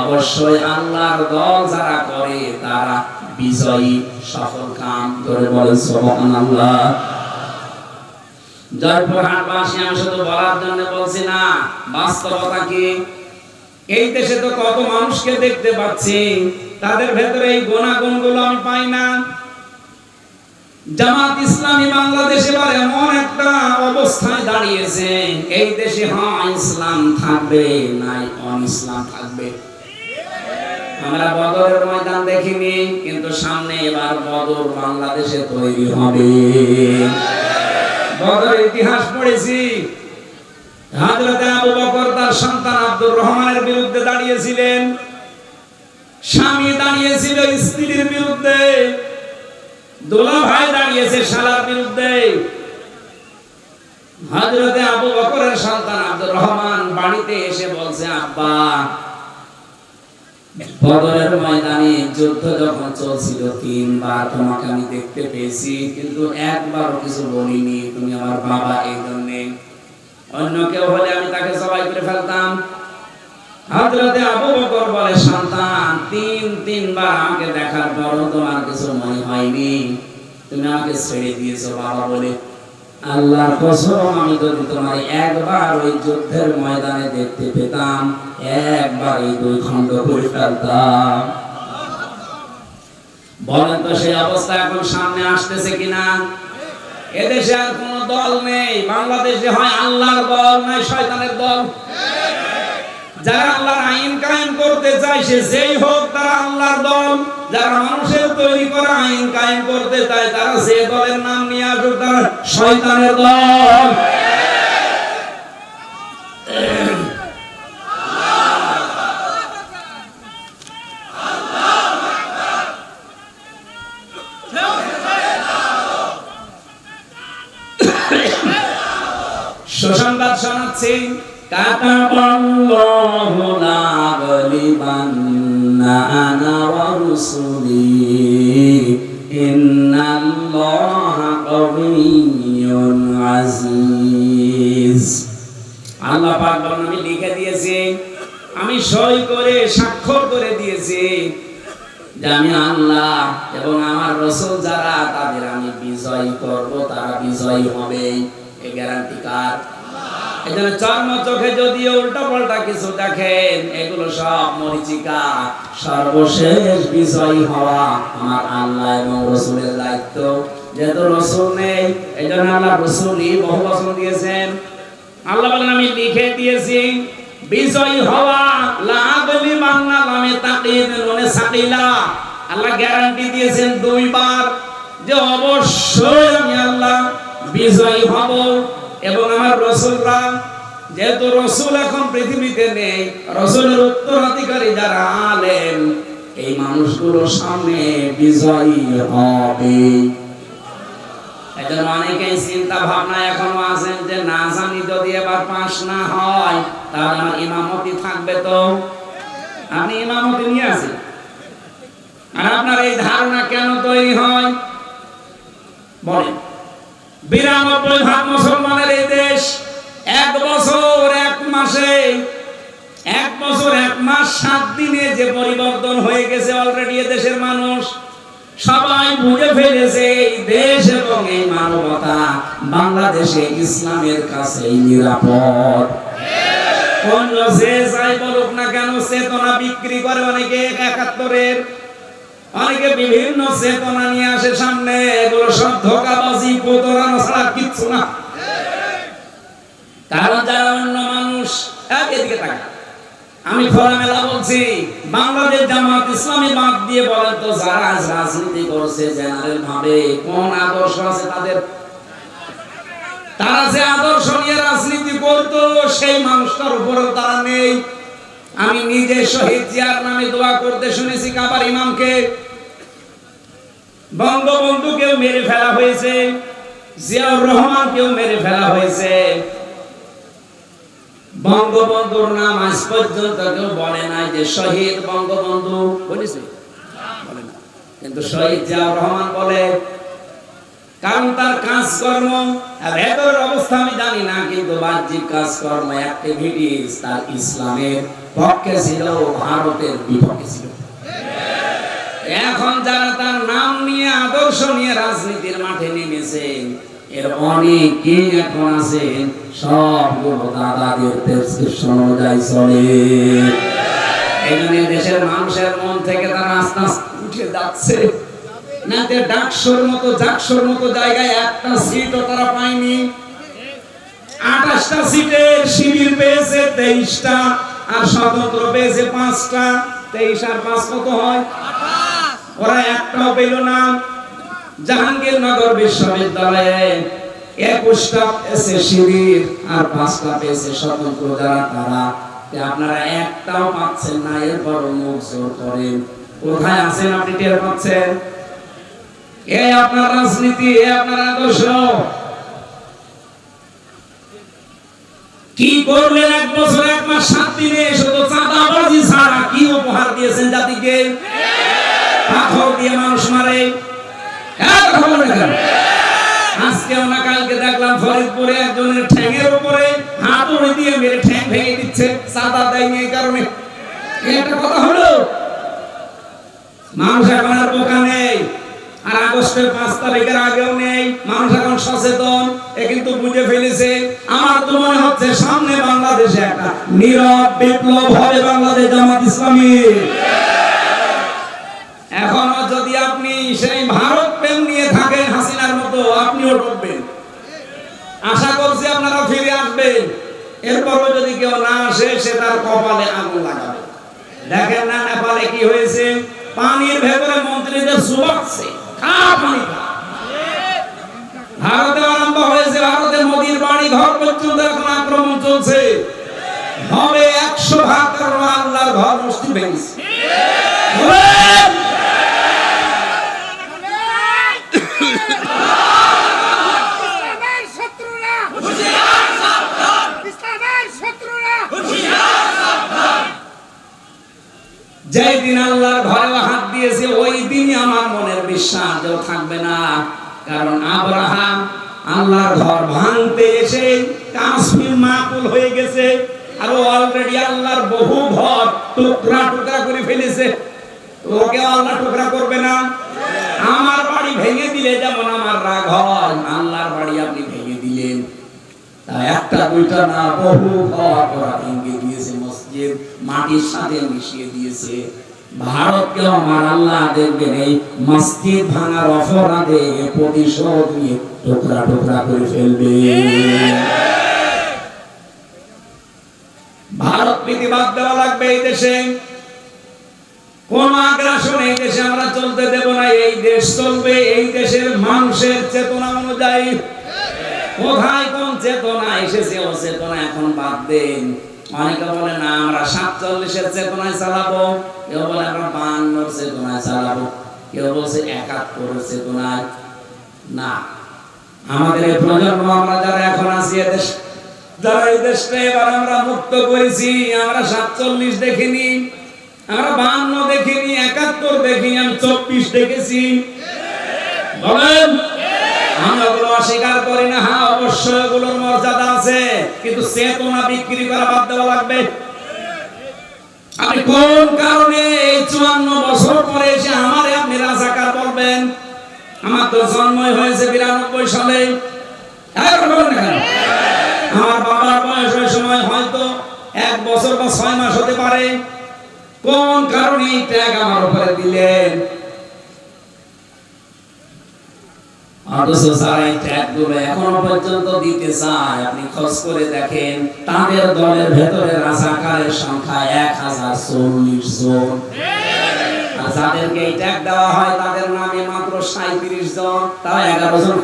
অবশ্যই আল্লাহর দল যারা করে, তারা বিজয়ী, সফল কাম করে বলে সুবহানাল্লাহ। জয়পুরহাটবাসী আমি শুধু বলার জন্য বলছি না, বাস্তবতা কি? এই দেশে তো কত মানুষকে দেখতে পাচ্ছি, তাদের ভেতরে এই গুণাগুণগুলো আমি পাই না। জামাত ইসলামী বাংলাদেশে এবার এমন একটা অবস্থায় দাঁড়িয়েছে, এই দেশে হ্যাঁ ইসলাম থাকবে, নাই ইসলাম থাকবে। আমরা বদরের ময়দান দেখিনি, কিন্তু সামনে এবার বদর বাংলাদেশে তৈরি হবে। বদরের ইতিহাস পড়েছি। হাজরতে আবু বকর তার সন্তান আব্দুর রহমানের বিরুদ্ধে দাঁড়িয়েছিলেন। স্বামী দাঁড়িয়েছিল স্ত্রীর বিরুদ্ধে। দোলা ভাই দাঁড়িয়েছে শালার বিরুদ্ধে। হজরতে আবু বকরের সন্তান আব্দুর রহমান বাড়িতে এসে বলছে আব্বা, বদরের ময়দানে যুদ্ধ যখন চলছিল তিনবার, তোমাকে আমি দেখতে পেয়েছি, কিন্তু একবারও কিছু বলিনি, তুমি আমার বাবা এই জন্যে। অন্য কেউ হলে আমি তাকে সবাই করে ফেলতাম। হযরতে আবু বকর বলে, সন্তান, তিন, তিনবার আমাকে দেখার পরও তোমার কিছু মনে হয়নি। তুমি আমাকে ছেড়ে দিয়েছ বাবা বলে। আল্লাহর কসম, আমি যদি তোমার একবার ওই যুদ্ধের ময়দানে দেখতে পেতাম, একবার এই দুই খণ্ড করে ফেলতাম। বলেন তো সেই অবস্থা এখন সামনে আসতেছে কিনা? এদেশে আর কোন দল নেই, বাংলাদেশে হয় আল্লাহর দল, নয় শয়তানের দল। যারা আল্লাহর আইন কায়েম করতে চায়, সে যেই হোক তারা আল্লাহর দল। যারা মানুষের তৈরি করা আইন কায়েম করতে চায়, তারা সে দলের নাম নিয়ে আসুক, তারা শয়তানের দল। সুসংবাদ শোনাচ্ছি। বলেন, আমি লিখে দিয়েছি, আমি সই করে, স্বাক্ষর করে দিয়েছি আমি আল্লাহ এবং আমার রসুল যারা, তাদের আমি বিজয় করব, তারা বিজয়ী হবে। এই গ্যারান্টি এজন্য চর্ম চোখে যদিও উল্টা পাল্টা কিছু দেখেন, এগুলো সব মরিচিকা। সর্বশেষ বিজয়ী হওয়া আমার আল্লাহ এবং রসুলের দায়িত্ব। যেহেতু রসুল নেই এই জন্য আল্লাহ রসুলই বহু বছর দিয়েছেন। আল্লাহ বলেন, আমি লিখে দিয়েছি, বিজয়ী হওয়া লাগলি বাংলা নামে তাকিদ মনে সাকিলা। আল্লাহ গ্যারান্টি দিয়েছেন দুইবার যে অবশ্যই আমি আল্লাহ বিজয়ী হব। এবং আমার রসুলরা, যেহেতু রসুল এখন পৃথিবীতে নেই, রসুলের উত্তরাধিকারী যারা আলেন এই মানুষগুলো সামনে বিজয়ী হবে। এজন্য চিন্তা ভাবনা এখনও আছেন যে, না জানি যদি এবার পাস না হয়, তাহলে আমার ইমামতি থাকবে তো? আপনি ইমামতি নিয়ে আছেন আর আপনার এই ধারণা কেন তৈরি হয়? বলেন। বিরানব্বই ভাগ মুসলমানের এই দেশ, এক বছর, এক মাসে, এক বছর, এক মাস, সাত দিনে যে পরিবর্তন হয়ে গেছে অলরেডি দেশের মানুষ, সবাই বুঝে ফেলেছে এই দেশ এবং এই মানবতা বাংলাদেশে ইসলামের কাছে নিরাপদ। অন্য যে যাই বলুক না কেন, চেতনা বিক্রি করে অনেকে একাত্তরের, অনেকে বিভিন্ন চেতনা নিয়ে আসে সামনে, এগুলো সব ধোকাবাজি প্রতারণা ছাড়া কিচ্ছু না কারণ যারা অন্য মানুষ এক এদিকে তাকা আমি খোলামেলা বলছি, বাংলাদেশ জামাত ইসলামী বাদ দিয়ে বলেন তো যারা রাজনীতি করছে জেনারেল ভাবে, কোন আদর্শ আছে তাদের? তারা যে আদর্শ নিয়ে রাজনীতি করতো, সেই মানুষটার উপরেও তারা নেই। আমি নিজে শহীদ জিয়ার নামে দোয়া করতে শুনেছি কাবার ইমামকে। বঙ্গবন্ধুকেও মেরে ফেলা হয়েছে, জিয়াউর রহমানকেও মেরে ফেলা হয়েছে। বঙ্গবন্ধুর নাম আজ পর্যন্ত কেউ বলে নাই যে শহীদ বঙ্গবন্ধু। বলেছে? কিন্তু শহীদ জিয়াউর রহমান বলে, কারণ তার কাজকর্ম আর ভেতরের অবস্থা আমি জানি না, কিন্তু বাহ্যিক কাজকর্ম অ্যাক্টিভিটিস তার ইসলামের পক্ষে ছিল ভারতের বিপক্ষে ছিল। এখন যারা তার নাম নিয়ে, আদর্শ নিয়ে রাজনীতির মাঠে নেমেছে এর অনেকে এখন আছেন সবগুলো দাদাদের প্রেসক্রিপশন অনুযায়ী চলে। এখানে দেশের মানুষের মন থেকে তারা আস্তে আস্তে উঠে যাচ্ছে। না তে ডাকসোর মতো, জাকসোর মতো জায়গায় একটা সিটও তারা পায়নি। আঠাশটা সিটের শিবির পেয়েছে, তেইশটা। আর স্বতন্ত্র পেয়েছে পাঁচটা। তেইশ আর পাঁচ কত হয়? ওরা একটাও পেল না। জাহাঙ্গীরনগর বিশ্ববিদ্যালয়ে একুশটা পেয়েছে শিবির আর পাঁচটা পেয়েছে স্বতন্ত্র যারা তারা। আপনারা একটাও পাচ্ছেন না এরপর মুখ জোর করেন। কোথায় আছেন আপনি টের পাচ্ছেন? এ আপনার রাজনীতি, এ আপনার আদর্শ। কি করলেন এক বছর, এক মাস, সাত দিনে? শুধু চাঁদাবাজি ছাড়া কি উপহার দিয়েছেন জাতিকে? পাথর দিয়ে মানুষ মারে হ্যাঁ, কথা বলেন কেন? আজকে আমরা কালকে দেখলাম ফরিদপুরে একজনের ঠ্যাঙের উপরে হাতুড়ি দিয়ে মেরে ঠ্যাং ভেঙে দিচ্ছে চাঁদা দেয়নি এই কারণে। একটা কথা হলো, মানুষ এখন আর বোকা নেই, আর আগস্টের পাঁচ তারিখের আগেও নেই, মানুষ এখন সচেতন, এ কিন্তু বুঝে ফেলেছে। আমার তো মনে হচ্ছে সামনে বাংলাদেশে একটা নীরব, বিপ্লব হবে বাংলাদেশ জামাত ইসলামী এখনও যদি আপনি সেই ভারত প্রেম নিয়ে থাকেন হাসিনার মতো আপনিও ডুববেন আশা করছি আপনারা ফিরে আসবেন এরপরও যদি কেউ না আসে, সে তার কপালে আগুন লাগাবে। দেখেন না নেপালে কি হয়েছে? পানির ভেতরে মন্ত্রীদের সুবাচ্ছে ভারতে আরম্ভ হয়েছে, ভারতে মোদির বাড়ি ঘর পর্যন্ত এখন আক্রমণ চলছে। হবে একশো ভাগ আল্লাহর ঘর মুষ্টি ভেঙেছে বলেন! ইসলামের শত্রুরা ইসলামের শত্রুরা যেই দিন আল্লাহর ঘরে হাত দিয়েছে ওই দিনই আমার মনের বিশ্বাস ও থাকবে না। কারণ আব্রাহাম আল্লাহর ঘর ভাঙতে এসে কাশ্মীর মাকুল হয়ে গেছে, আর ও অলরেডি আল্লাহর বহু ঘর টুকরা টুকরা করে ফেলেছে। ওকে আল্লাহ টুকরা করবে না? আমার বাড়ি ভেঙে দিলে, যেমন আমার রাগ হয়, আল্লাহর বাড়ি আপনি ভেঙে দিলেন। তা একটা দুইটা না, বহু ঘর ভেঙে দিয়েছে মসজিদ। মাটির সাথে মিশিয়ে দিয়েছে। আমার আল্লাহ দেখবেন, এই ভাঙার অপরাধে প্রতিশোধ নিয়ে টুকরা টুকরা করে ফেলবে। ভারত দেওয়া লাগবে এই দেশে। কোন আগ্রাসন এই দেশে আমরা চলতে দেব না, এই দেশ চলবে, এই দেশের মানুষের চেতনা অনুযায়ী। কোথায় কোন চেতনা? এসেছে ও চেতনা এখন বাদ দেন। অনেকে বলে, না, আমরা সাতচল্লিশের চেতনায় চালাবো। কেউ বলে, আমরা বান্নর চেতনায় চালাবো। কেউ বলছে, একাত্তরের চেতনায় না। আমাদের প্রজন্ম, আমরা যারা এখন আছি এদেশ যারা এই দেশটা এবার আমরা মুক্ত করেছি, আমরা সাতচল্লিশ দেখিনি, আমরা বান্ন দেখিনি, একাত্তর দেখিনি, আমি চব্বিশ দেখেছি। বলেন। আমরা ওগুলো অস্বীকার করি না। হ্যাঁ অবশ্যই ওগুলোর মর্যাদা আছে, কিন্তু চেতনা বিক্রি করা বাদ দেওয়া লাগবে। আপনি কোন কারণে এই চুয়ান্ন বছর পরে এসে আমারে আপনি রাজাকার বলবেন? আমার তো জন্মই হয়েছে বিরানব্বই সালে। হ্যাঁ? আমার বাবার বয়স ওই সময় হয়তো এক বছর বা ছয় মাস হতে পারে। কোন কারণে এই ট্যাগ আমার উপরে দিলেন?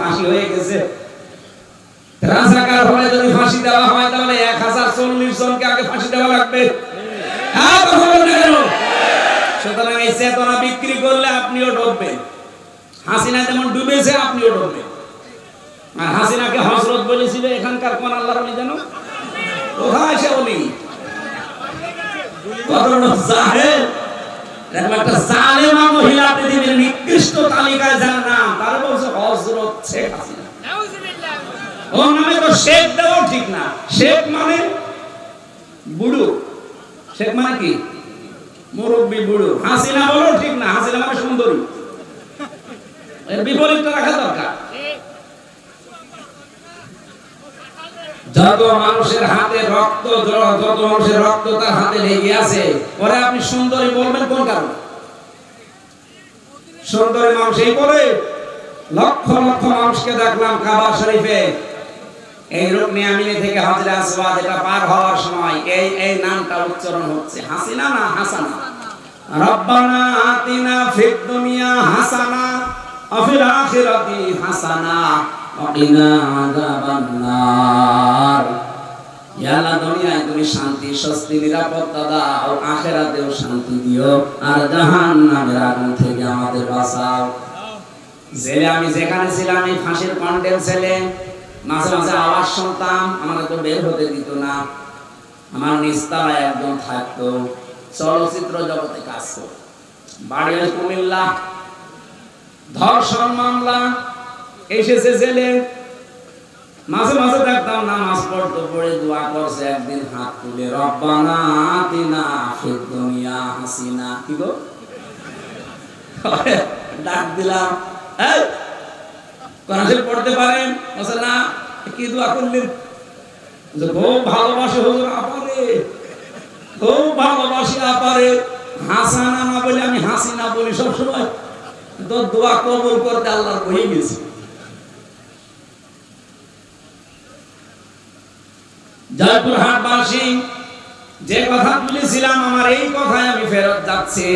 ফাঁসি হয়ে গেছে। রাজাকার ফাঁসি দেওয়া হয়, তাহলে এক হাজার চল্লিশ জনকে আগে ফাঁসি দেওয়া লাগবে। হ্যাঁ? সুতরাং এই চেতনা বিক্রি করলে আপনিও ডুববেন। হাসিনা যেমন ডুবেছে, আপনিও ডুববেন আর হাসিনাকে হজরত বলেছিল, এখানকার কোন আল্লাহর অলি জানো? কোথায় সে হজরত শেখ নামে ঠিক না। শেখ মানে শেখ মানে কি? মুরব্বী বুড়ো। হাসিনা বলো ঠিক না। হাসিনা মানে সুন্দরী। এর বিপরীতটা রাখা দরকার। যত মানুষের হাতে রক্ত, যত মানুষের রক্ত তার হাতে লেগে আছে, পরে আপনি সুন্দরী বলবেন কোন কারণে? সুন্দরী মানুষ এই করে লক্ষ লক্ষ মানুষকে দেখলাম কাবা শরীফে। এই রুকনি আমিনি থেকে হাজরা আসওয়াদ এটা পার হওয়ার সময় এই এই নামটা উচ্চারণ হচ্ছে হাসিনা না হাসানা? রব্বানা আতিনা ফিদ হাসানা। অফিল আখিরাতি হাসানা ওয়াকিনা আযাবান নার ইয়া আল্লাহ দুনিয়ায় তুমি শান্তি, স্বস্তি, নিরাপত্তা দাও। আখেরাতেও শান্তি দিও। আর জাহান্নামের আগুন থেকে আমাদের বাঁচাও। জেলে আমি যেখানে ছিলাম, এই ফাঁসির কন্ডেল ছেলে, মাঝে মাঝে আওয়াজ শুনতাম, আমাকে তো বের হতে দিত না। আমার নিস্তারায় একদম থাকতো, চলচ্চিত্র জগতে কাজ করত। বাড়ি কুমিল্লা। ধর্ষণ মামলা, এসেছে জেলে। মাঝে মাঝে দেখতাম নামাজ পড়তো পড়ে দোয়া করছে একদিন হাত তুলে, রব্বানা আতিনা ফিদ দুনিয়া হাসিনা। কি গো? ডাক দিলাম কোরআন পড়তে পারেন? বলছে, না, কি দোয়া করলেন? খুব ভালোবাসে হুজুর আপারে খুব ভালোবাসি আপারে হাসানা না বলে আমি হাসিনা বলি সব সময় তো দোয়া কবুল করতে আল্লাহর হয়ে গেছে। জয়পুরহাটবাসী যে কথা তুলেছিলাম আমার এই কথায় আমি ফেরত যাচ্ছি।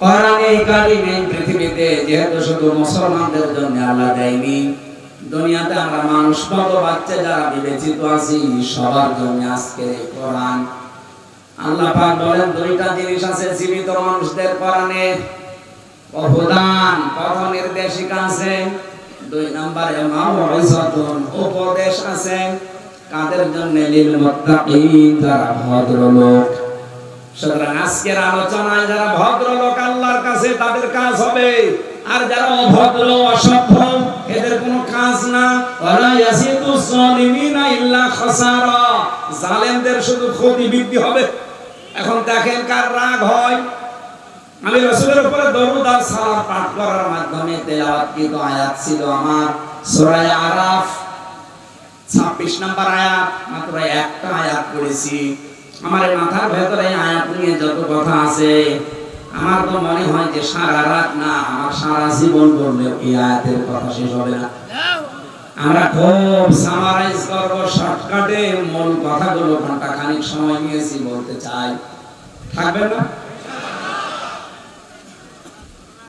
কোরআনে কারিমে পৃথিবীতে, যেহেতু শুধু মুসলমানদের জন্য আল্লাহ দেয়নি, দুনিয়াতে আমরা মানুষ, কত বাচ্চা যারা বিবেচিত আছি, সবার জন্য আজকে কোরআন। আল্লাহ পাক বলেন, দুইটা জিনিস আছে জীবিত মানুষদের কোরআনে। অবদান পথ নির্দেশিকা আছে। দুই নম্বরে মাউইজাতুন উপদেশ আছে। কাদের জন্য? লিল মুত্তাকিন, যারা ভদ্রলোক। সুতরাং আজকের আলোচনায় যারা ভদ্রলোক আল্লাহর কাছে, তাদের কাজ হবে, আর যারা অভদ্র, অসভ্য, এদের কোনো কাজ না। ওয়ালা ইয়াসিদু যালিমিনা ইল্লা খাসারা। জালেমদের শুধু ক্ষতি বৃদ্ধি হবে। এখন দেখেন কার রাগ হয়। আমি রসুলের উপরে দরুদ আর সালাম পাঠ করার মাধ্যমে তেলাওয়াতকৃত আয়াত ছিল আমার? সূরা আরাফ 26 নম্বর আয়াত, মাত্র একটা আয়াত পড়েছি। আমার মাথার ভেতরে আয়াত নিয়ে যত কথা আছে, আমার তো মনে হয় যে সারা রাত না, আমার সারা জীবন বললেও এই আয়াতের কথা শেষ হবে না। আমরা খুব সামারাইজ করব শর্টকাটে মূল কথাগুলো ঘণ্টা খানিক সময় নিয়েছি বলতে চাই। থাকবেন না?